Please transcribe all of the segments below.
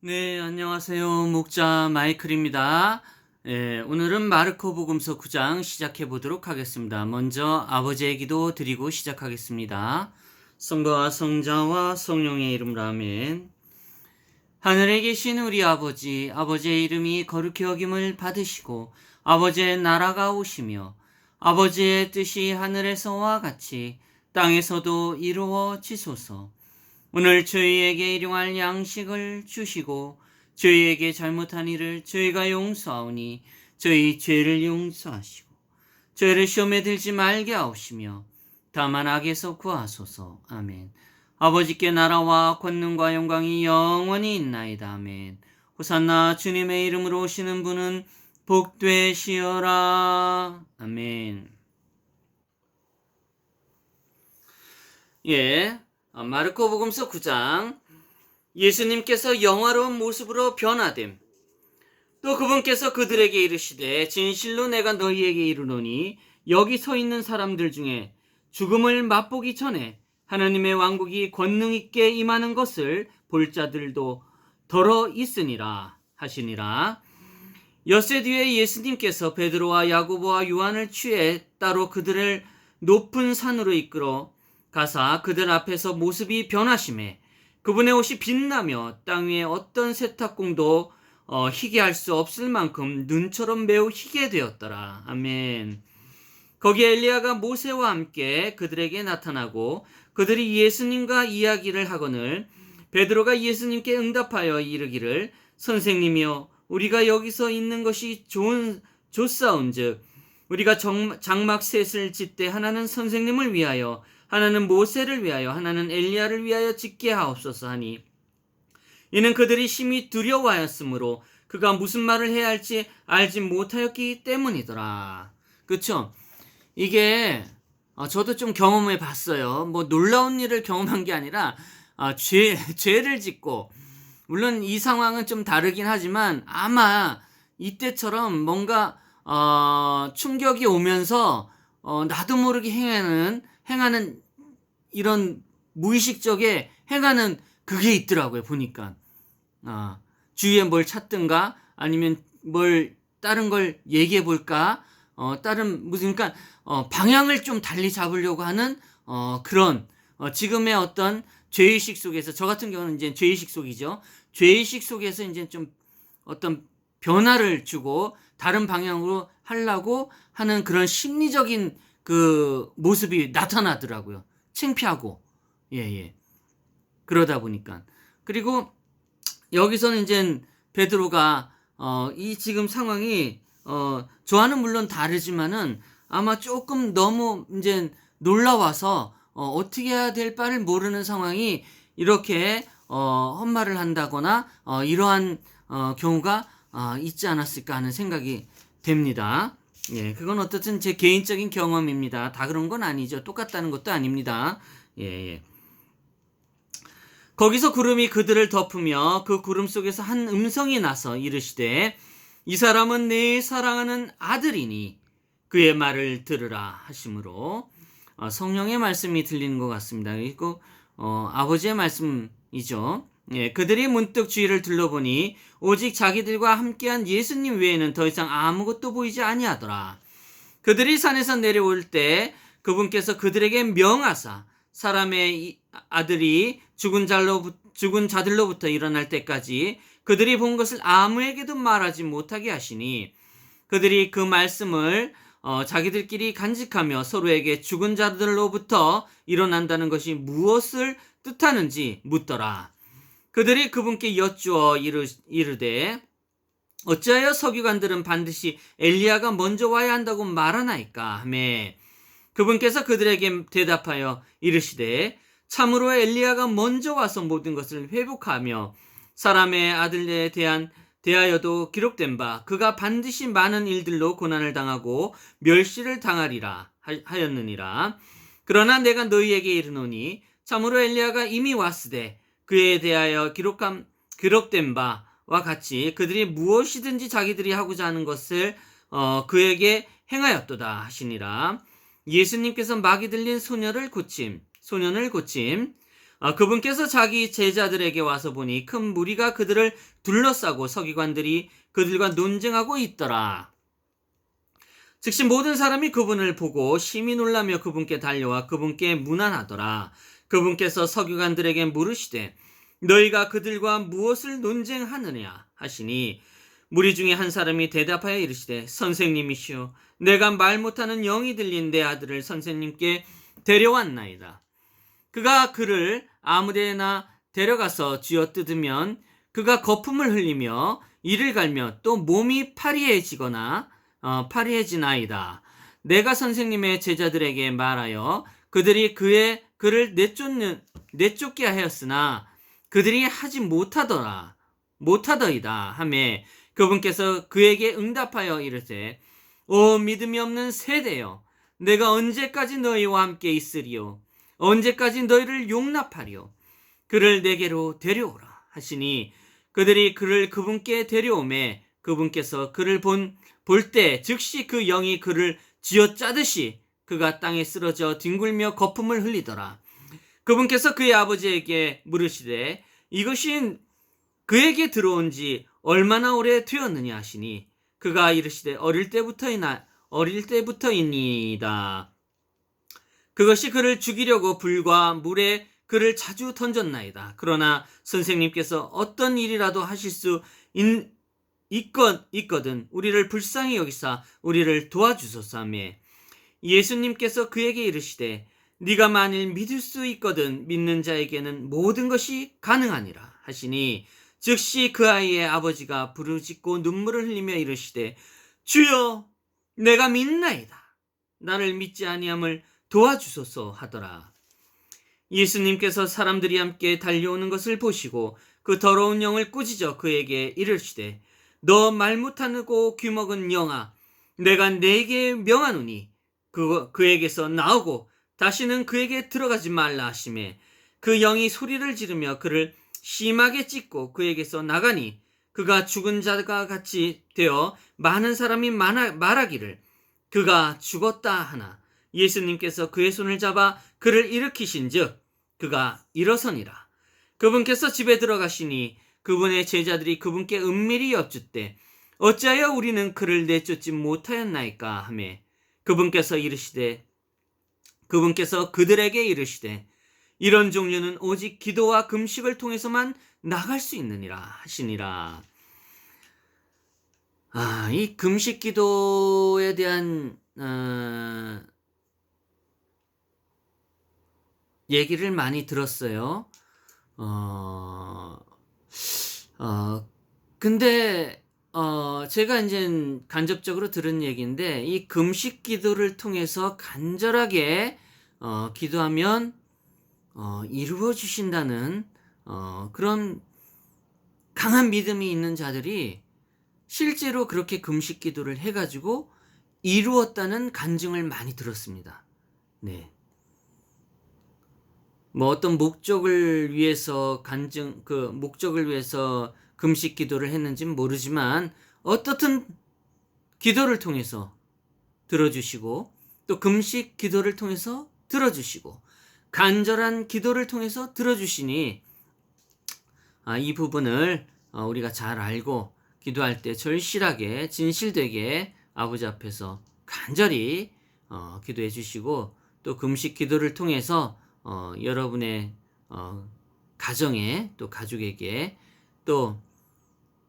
네, 안녕하세요. 목자 마이클입니다. 예, 오늘은 마르코 복음서 9장 시작해 보도록 하겠습니다. 먼저 아버지의 기도 드리고 시작하겠습니다. 성부와 성자와 성령의 이름으로 아멘. 하늘에 계신 우리 아버지, 아버지의 이름이 거룩히 여김을 받으시고 아버지의 나라가 오시며 아버지의 뜻이 하늘에서와 같이 땅에서도 이루어지소서. 오늘 저희에게 일용할 양식을 주시고 저희에게 잘못한 일을 저희가 용서하오니 저희 죄를 용서하시고 저희를 시험에 들지 말게 하옵시며 다만 악에서 구하소서. 아멘. 아버지께 나라와 권능과 영광이 영원히 있나이다. 아멘. 호산나 주님의 이름으로 오시는 분은 복되시어라. 아멘. 예. 어, 마르코 복음서 9장. 예수님께서 영화로운 모습으로 변화됨. 또 그분께서 그들에게 이르시되 진실로 내가 너희에게 이르노니 여기 서 있는 사람들 중에 죽음을 맛보기 전에 하나님의 왕국이 권능 있게 임하는 것을 볼 자들도 더러 있으니라 하시니라. 엿새 뒤에 예수님께서 베드로와 야고보와 요한을 취해 따로 그들을 높은 산으로 이끌어 가사 그들 앞에서 모습이 변하심에 그분의 옷이 빛나며 땅 위에 어떤 세탁공도 어, 희게 할 수 없을 만큼 눈처럼 매우 희게 되었더라. 아멘. 거기에 엘리야가 모세와 함께 그들에게 나타나고 그들이 예수님과 이야기를 하거늘 베드로가 예수님께 응답하여 이르기를 선생님이여 우리가 여기서 있는 것이 좋은 좋사온즉 우리가 정, 장막 셋을 짓되 하나는 선생님을 위하여 하나는 모세를 위하여 하나는 엘리야를 위하여 짓게 하옵소서 하니 이는 그들이 심히 두려워하였으므로 그가 무슨 말을 해야 할지 알지 못하였기 때문이더라. 그쵸? 이게 어, 저도 좀 경험해 봤어요. 뭐 놀라운 일을 경험한 게 아니라 아, 죄 죄를 짓고 물론 이 상황은 좀 다르긴 하지만 아마 이때처럼 뭔가 어, 충격이 오면서 어, 나도 모르게 행하는 행하는 이런 무의식적에 행하는 그게 있더라고요 보니까. 아, 주위에 뭘 찾든가 아니면 뭘 다른 걸 얘기해 볼까? 어, 다른 무슨 그러니까 어, 방향을 좀 달리 잡으려고 하는 어, 그런 어, 지금의 어떤 죄의식 속에서 저 같은 경우는 이제 죄의식 속이죠. 죄의식 속에서 이제 좀 어떤 변화를 주고 다른 방향으로 하려고 하는 그런 심리적인 그 모습이 나타나더라고요. 창피하고 예예 그러다 보니까 그리고 여기서는 이제 베드로가 어, 이 지금 상황이 어, 저와는 물론 다르지만은 아마 조금 너무 이제 놀라워서 어, 어떻게 해야 될 바를 모르는 상황이 이렇게 어, 헛말을 한다거나 어, 이러한 어, 경우가 어, 있지 않았을까 하는 생각이 됩니다. 예, 그건 어떻든 제 개인적인 경험입니다. 다 그런 건 아니죠. 똑같다는 것도 아닙니다. 예, 예. 거기서 구름이 그들을 덮으며 그 구름 속에서 한 음성이 나서 이르시되 이 사람은 내 사랑하는 아들이니 그의 말을 들으라 하심으로 어, 성령의 말씀이 들리는 것 같습니다. 그리고 어, 아버지의 말씀이죠. 예, 그들이 문득 주위를 둘러보니 오직 자기들과 함께한 예수님 외에는 더 이상 아무것도 보이지 아니하더라. 그들이 산에서 내려올 때 그분께서 그들에게 명하사 사람의 아들이 죽은 자로 죽은 자들로부터 일어날 때까지 그들이 본 것을 아무에게도 말하지 못하게 하시니 그들이 그 말씀을 어, 자기들끼리 간직하며 서로에게 죽은 자들로부터 일어난다는 것이 무엇을 뜻하는지 묻더라. 그들이 그분께 여쭈어 이르, 이르되 어찌하여 서기관들은 반드시 엘리야가 먼저 와야 한다고 말하나이까 하매 그분께서 그들에게 대답하여 이르시되 참으로 엘리야가 먼저 와서 모든 것을 회복하며 사람의 아들에 대한 대하여도 기록된 바 그가 반드시 많은 일들로 고난을 당하고 멸시를 당하리라 하였느니라. 그러나 내가 너희에게 이르노니 참으로 엘리야가 이미 왔으되 그에 대하여 기록함 기록된 바와 같이 그들이 무엇이든지 자기들이 하고자 하는 것을 어, 그에게 행하였도다 하시니라. 예수님께서 막이 들린 소녀를 고침, 소년을 고침. 아, 그분께서 자기 제자들에게 와서 보니 큰 무리가 그들을 둘러싸고 서기관들이 그들과 논쟁하고 있더라. 즉시 모든 사람이 그분을 보고 심히 놀라며 그분께 달려와 그분께 문안하더라. 그분께서 서기관들에게 물으시되 너희가 그들과 무엇을 논쟁하느냐 하시니 무리 중에 한 사람이 대답하여 이르시되 선생님이시오 내가 말 못하는 영이 들린 내 아들을 선생님께 데려왔나이다. 그가 그를 아무데나 데려가서 쥐어 뜯으면 그가 거품을 흘리며 이를 갈며 또 몸이 파리해지거나 어, 파리해지나이다. 내가 선생님의 제자들에게 말하여 그들이 그의 그를 내쫓는 내쫓게 하였으나 그들이 하지 못하더라 못하더이다 하매 그분께서 그에게 응답하여 이르되 오 믿음이 없는 세대여 내가 언제까지 너희와 함께 있으리요? 언제까지 너희를 용납하리요? 그를 내게로 데려오라 하시니 그들이 그를 그분께 데려오매 그분께서 그를 본 볼 때 즉시 그 영이 그를 쥐어 짜듯이 그가 땅에 쓰러져 뒹굴며 거품을 흘리더라. 그분께서 그의 아버지에게 물으시되 이것이 그에게 들어온 지 얼마나 오래 되었느냐 하시니 그가 이르시되 어릴 때부터이나 어릴 때부터이니이다. 그것이 그를 죽이려고 불과 물에 그를 자주 던졌나이다. 그러나 선생님께서 어떤 일이라도 하실 수 있, 있건 있거든 우리를 불쌍히 여기사 우리를 도와주소서 하며 예수님께서 그에게 이르시되 네가 만일 믿을 수 있거든 믿는 자에게는 모든 것이 가능하니라 하시니 즉시 그 아이의 아버지가 부르짖고 눈물을 흘리며 이르시되 주여 내가 믿나이다. 나를 믿지 아니함을 도와주소서 하더라. 예수님께서 사람들이 함께 달려오는 것을 보시고 그 더러운 영을 꾸짖어 그에게 이르시되 너 말 못하고 귀먹은 영아 내가 네게 명하노니 그, 그에게서 나오고 다시는 그에게 들어가지 말라 하심에 그 영이 소리를 지르며 그를 심하게 찢고 그에게서 나가니 그가 죽은 자가 같이 되어 많은 사람이 많아, 말하기를 그가 죽었다 하나 예수님께서 그의 손을 잡아 그를 일으키신즉 그가 일어서니라. 그분께서 집에 들어가시니 그분의 제자들이 그분께 은밀히 여쭙되 어찌하여 우리는 그를 내쫓지 못하였나이까 하매 그분께서 이르시되 그분께서 그들에게 이르시되 이런 종류는 오직 기도와 금식을 통해서만 나갈 수 있느니라 하시니라. 아, 이 금식 기도에 대한 어, 얘기를 많이 들었어요. 어, 어, 근데 어, 제가 이제 간접적으로 들은 얘기인데 이 금식 기도를 통해서 간절하게 어, 기도하면 어, 이루어 주신다는 어, 그런 강한 믿음이 있는 자들이 실제로 그렇게 금식 기도를 해가지고 이루었다는 간증을 많이 들었습니다. 네. 뭐 어떤 목적을 위해서 간증 그 목적을 위해서 금식 기도를 했는지는 모르지만 어떻든 기도를 통해서 들어주시고 또 금식 기도를 통해서 들어주시고 간절한 기도를 통해서 들어주시니 아, 이 부분을 어, 우리가 잘 알고 기도할 때 절실하게 진실되게 아버지 앞에서 간절히 어, 기도해 주시고 또 금식 기도를 통해서 어, 여러분의 어, 가정에 또 가족에게 또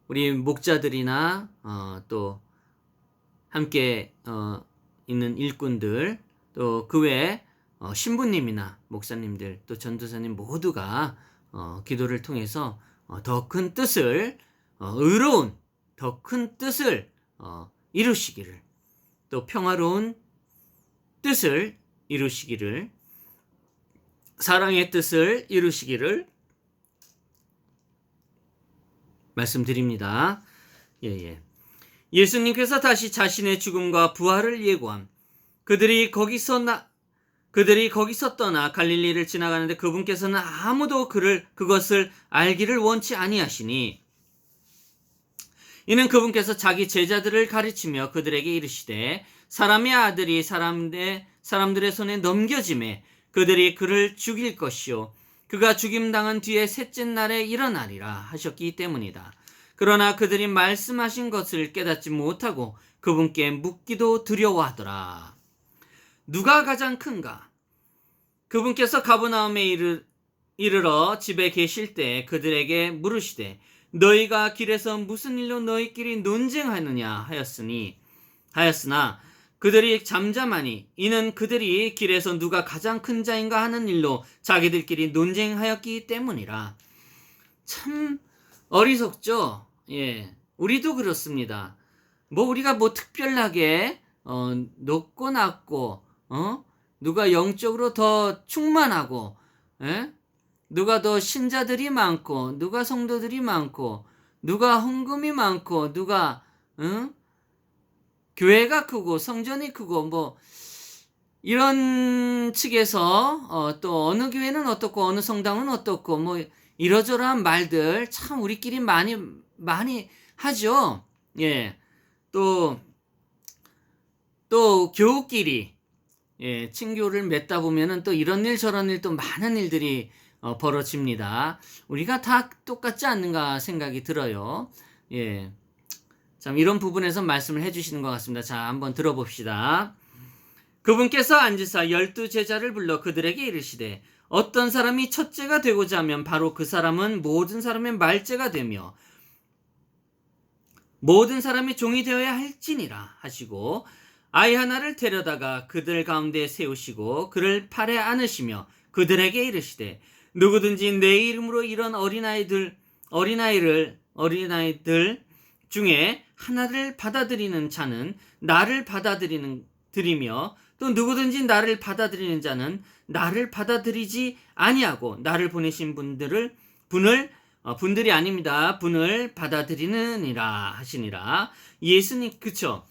우리 목자들이나 어, 또 함께 어, 있는 일꾼들 또 그 외에 어, 신부님이나 목사님들 또 전도사님 모두가 어, 기도를 통해서 어, 더 큰 뜻을 어, 의로운 더 큰 뜻을 어, 이루시기를 또 평화로운 뜻을 이루시기를 사랑의 뜻을 이루시기를 말씀드립니다. 예, 예. 예수님께서 다시 자신의 죽음과 부활을 예고함. 그들이 거기서 나, 그들이 거기서 떠나 갈릴리를 지나가는데 그분께서는 아무도 그를 그것을 알기를 원치 아니하시니 이는 그분께서 자기 제자들을 가르치며 그들에게 이르시되 사람의 아들이 사람의 사람들의 손에 넘겨짐에 그들이 그를 죽일 것이요 그가 죽임당한 뒤에 셋째 날에 일어나리라 하셨기 때문이다. 그러나 그들이 말씀하신 것을 깨닫지 못하고 그분께 묻기도 두려워하더라. 누가 가장 큰가? 그분께서 가브나움에 이르, 이르러 집에 계실 때 그들에게 물으시되 너희가 길에서 무슨 일로 너희끼리 논쟁하느냐 하였으니 하였으나 그들이 잠잠하니 이는 그들이 길에서 누가 가장 큰 자인가 하는 일로 자기들끼리 논쟁하였기 때문이라. 참 어리석죠. 예, 우리도 그렇습니다. 뭐 우리가 뭐 특별하게 어, 높고 낮고 어 누가 영적으로 더 충만하고 예? 누가 더 신자들이 많고 누가 성도들이 많고 누가 헌금이 많고 누가 응? 교회가 크고 성전이 크고 뭐 이런 측에서 어, 또 어느 교회는 어떻고 어느 성당은 어떻고 뭐 이러저러한 말들 참 우리끼리 많이 많이 하죠. 예. 또, 또 교우끼리, 예, 친교를 맺다 보면은 또 이런 일 저런 일 또 많은 일들이 어, 벌어집니다. 우리가 다 똑같지 않는가 생각이 들어요. 예. 참 이런 부분에서 말씀을 해주시는 것 같습니다. 자, 한번 들어봅시다. 그분께서 앉으사 열두 제자를 불러 그들에게 이르시되 어떤 사람이 첫째가 되고자 하면 바로 그 사람은 모든 사람의 말째가 되며 모든 사람이 종이 되어야 할지니라 하시고 아이 하나를 데려다가 그들 가운데 세우시고 그를 팔에 안으시며 그들에게 이르시되 누구든지 내 이름으로 이런 어린아이들 어린아이를 어린아이들 중에 하나를 받아들이는 자는 나를 받아들이는 들이며 또 누구든지 나를 받아들이는 자는 나를 받아들이지 아니하고 나를 보내신 분들을 분을 어, 분들이 아닙니다. 분을 받아들이느니라 하시니라. 예수님 그쵸?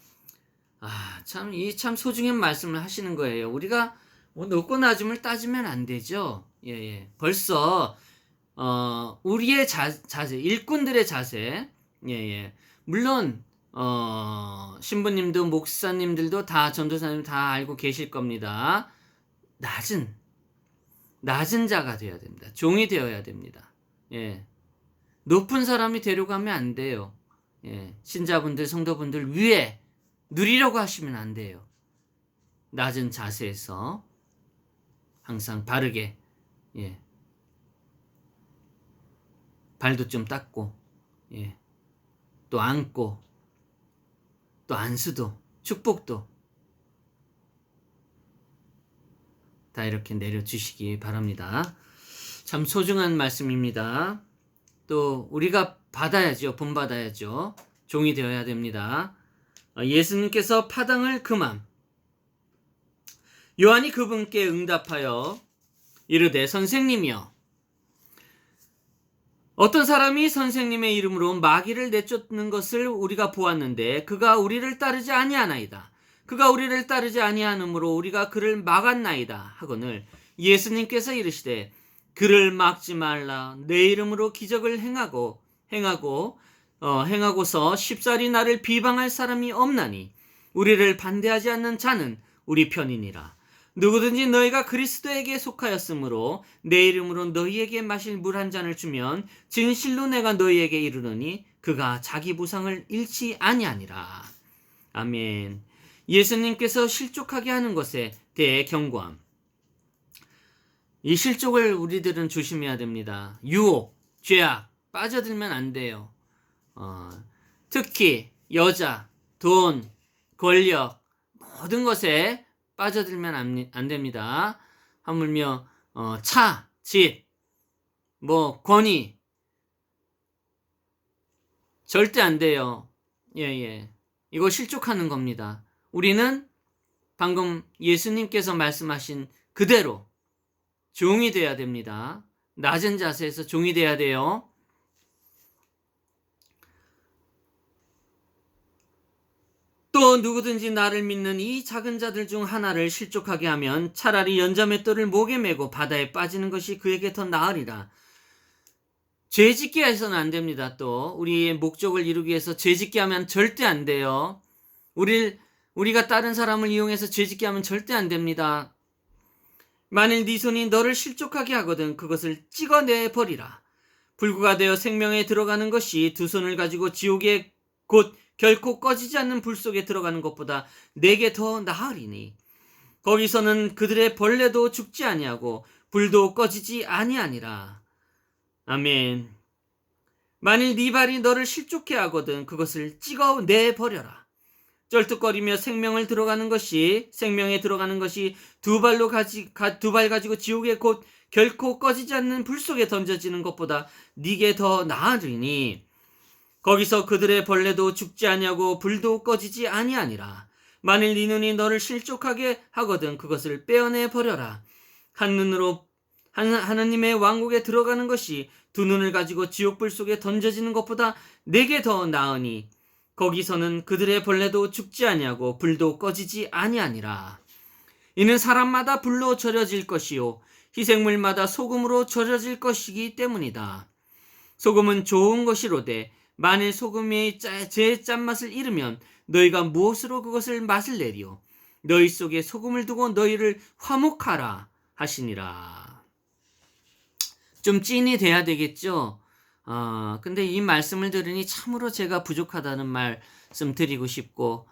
아, 참 이 참 소중한 말씀을 하시는 거예요. 우리가 뭐 높고 낮음을 따지면 안 되죠. 예, 예. 벌써 어, 우리의 자, 자세, 일꾼들의 자세. 예, 예. 물론 어, 신부님도 목사님들도 다 전도사님 다 알고 계실 겁니다. 낮은 낮은 자가 되어야 됩니다. 종이 되어야 됩니다. 예. 높은 사람이 데려가면 안 돼요. 예, 신자분들, 성도분들 위에 누리려고 하시면 안 돼요. 낮은 자세에서 항상 바르게, 예, 발도 좀 닦고, 예, 또 안고, 또 안수도, 축복도 다 이렇게 내려주시기 바랍니다. 참 소중한 말씀입니다. 또 우리가 받아야죠. 본받아야죠. 종이 되어야 됩니다. 어, 예수님께서 파당을 금함. 요한이 그분께 응답하여 이르되 선생님이여 어떤 사람이 선생님의 이름으로 마귀를 내쫓는 것을 우리가 보았는데 그가 우리를 따르지 아니하나이다. 그가 우리를 따르지 아니하므로 우리가 그를 막았나이다 하거늘 예수님께서 이르시되 그를 막지 말라. 내 이름으로 기적을 행하고 행하고 어, 행하고서 십살이 나를 비방할 사람이 없나니 우리를 반대하지 않는 자는 우리 편이니라. 누구든지 너희가 그리스도에게 속하였으므로 내 이름으로 너희에게 마실 물 한 잔을 주면 진실로 내가 너희에게 이르노니 그가 자기 보상을 잃지 아니하니라. 아멘. 예수님께서 실족하게 하는 것에 대해 경고함. 이 실족을 우리들은 조심해야 됩니다. 유혹, 죄악, 빠져들면 안 돼요. 어, 특히 여자, 돈, 권력, 모든 것에 빠져들면 안, 안 됩니다. 하물며 어, 차, 집, 뭐 권위 절대 안 돼요. 예, 예. 이거 실족하는 겁니다. 우리는 방금 예수님께서 말씀하신 그대로 종이 돼야 됩니다. 낮은 자세에서 종이 돼야 돼요. 또 누구든지 나를 믿는 이 작은 자들 중 하나를 실족하게 하면 차라리 연자맷돌을 목에 메고 바다에 빠지는 것이 그에게 더 나으리라. 죄 짓게 해서는 안 됩니다. 또 우리의 목적을 이루기 위해서 죄 짓게 하면 절대 안 돼요. 우리 우리가 다른 사람을 이용해서 죄 짓게 하면 절대 안 됩니다. 만일 네 손이 너를 실족하게 하거든 그것을 찍어내 버리라. 불구가 되어 생명에 들어가는 것이 두 손을 가지고 지옥에 곧 결코 꺼지지 않는 불 속에 들어가는 것보다 내게 더 나으리니 거기서는 그들의 벌레도 죽지 아니하고 불도 꺼지지 아니하니라. 아멘. 만일 네 발이 너를 실족해 하거든 그것을 찍어 내 버려라. 쩔뚝거리며 생명을 들어가는 것이 생명에 들어가는 것이 두 발로 가지 두 발 가지고 지옥에 곧 결코 꺼지지 않는 불 속에 던져지는 것보다 네게 더 나으리니 거기서 그들의 벌레도 죽지 아니하고 불도 꺼지지 아니하니라 만일 네 눈이 너를 실족하게 하거든 그것을 빼어내 버려라 한 눈으로 한, 하나님의 왕국에 들어가는 것이 두 눈을 가지고 지옥불 속에 던져지는 것보다 내게 더 나으니 거기서는 그들의 벌레도 죽지 아니하고 불도 꺼지지 아니하니라. 이는 사람마다 불로 절여질 것이요 희생물마다 소금으로 절여질 것이기 때문이다. 소금은 좋은 것이로되 만일 소금이 짜- 제 짠맛을 잃으면 너희가 무엇으로 그것을 맛을 내리오 너희 속에 소금을 두고 너희를 화목하라 하시니라. 좀 찐이 돼야 되겠죠? 아, 근데 이 말씀을 들으니 참으로 제가 부족하다는 말씀 드리고 싶고,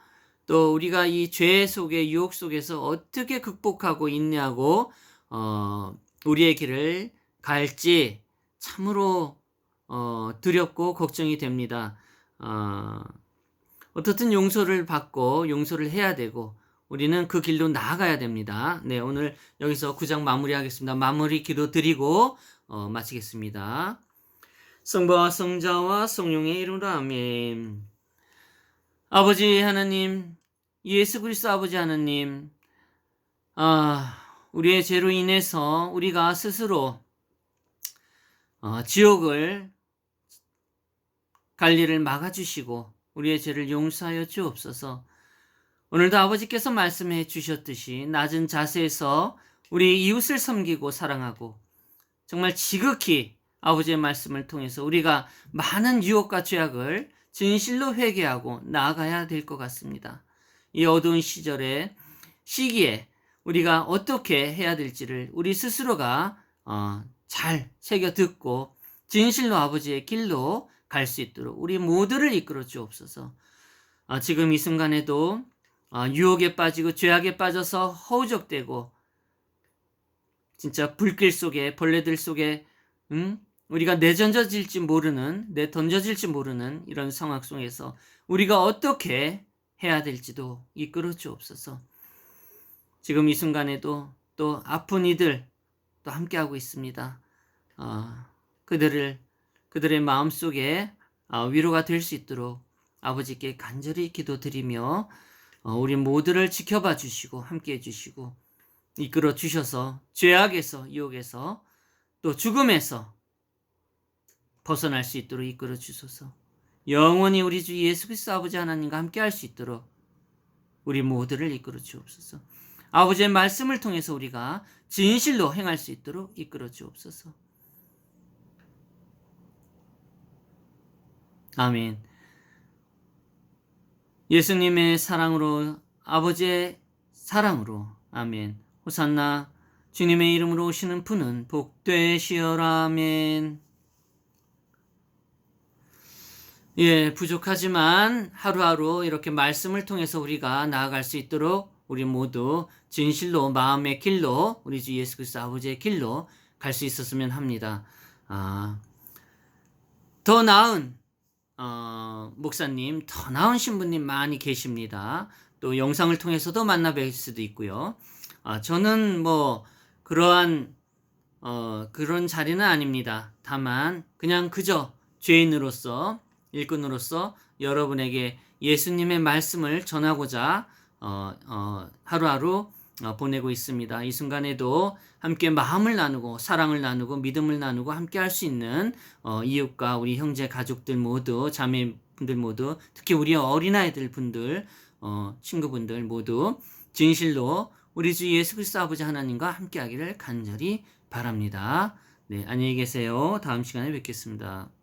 또 우리가 이 죄 속에, 유혹 속에서 어떻게 극복하고 있냐고, 어, 우리의 길을 갈지 참으로, 어, 두렵고 걱정이 됩니다. 어, 어떻든 용서를 받고 용서를 해야 되고, 우리는 그 길로 나아가야 됩니다. 네, 오늘 여기서 9장 마무리하겠습니다. 마무리 기도 드리고, 어, 마치겠습니다. 성부와 성자와 성령의 이름으로 아멘. 아버지 하나님, 예수 그리스도 아버지 하나님, 아, 우리의 죄로 인해서 우리가 스스로 어, 지옥을 갈 일을 막아주시고 우리의 죄를 용서하여 주옵소서. 오늘도 아버지께서 말씀해 주셨듯이 낮은 자세에서 우리 이웃을 섬기고 사랑하고 정말 지극히 아버지의 말씀을 통해서 우리가 많은 유혹과 죄악을 진실로 회개하고 나아가야 될 것 같습니다. 이 어두운 시절에 시기에 우리가 어떻게 해야 될지를 우리 스스로가 어, 잘 새겨 듣고 진실로 아버지의 길로 갈 수 있도록 우리 모두를 이끌어 주옵소서. 어, 지금 이 순간에도 어, 유혹에 빠지고 죄악에 빠져서 허우적대고 진짜 불길 속에 벌레들 속에 음? 우리가 내던져질지 모르는 내 던져질지 모르는 이런 상황 속에서 우리가 어떻게 해야 될지도 이끌어 주옵소서. 지금 이 순간에도 또 아픈 이들 또 함께하고 있습니다. 어, 그들을 그들의 마음 속에 어, 위로가 될 수 있도록 아버지께 간절히 기도드리며 어, 우리 모두를 지켜봐 주시고 함께 해 주시고 이끌어 주셔서 죄악에서 유혹에서 또 죽음에서 벗어날 수 있도록 이끌어 주소서. 영원히 우리 주 예수 그리스도 아버지 하나님과 함께 할 수 있도록 우리 모두를 이끌어 주옵소서. 아버지의 말씀을 통해서 우리가 진실로 행할 수 있도록 이끌어 주옵소서. 아멘. 예수님의 사랑으로 아버지의 사랑으로 아멘. 호산나 주님의 이름으로 오시는 분은 복되시어라 아멘. 예, 부족하지만 하루하루 이렇게 말씀을 통해서 우리가 나아갈 수 있도록 우리 모두 진실로 마음의 길로 우리 주 예수 그리스도 아버지의 길로 갈 수 있었으면 합니다. 아, 더 나은 어, 목사님, 더 나은 신부님 많이 계십니다. 또 영상을 통해서도 만나 뵐 수도 있고요. 아, 저는 뭐 그러한 어, 그런 자리는 아닙니다. 다만 그냥 그저 죄인으로서 일꾼으로서 여러분에게 예수님의 말씀을 전하고자 어, 어, 하루하루 어, 보내고 있습니다. 이 순간에도 함께 마음을 나누고 사랑을 나누고 믿음을 나누고 함께 할 수 있는 어, 이웃과 우리 형제 가족들 모두 자매분들 모두 특히 우리 어린아이들 분들 어, 친구분들 모두 진실로 우리 주 예수 그리스도 아버지 하나님과 함께하기를 간절히 바랍니다. 네, 안녕히 계세요. 다음 시간에 뵙겠습니다.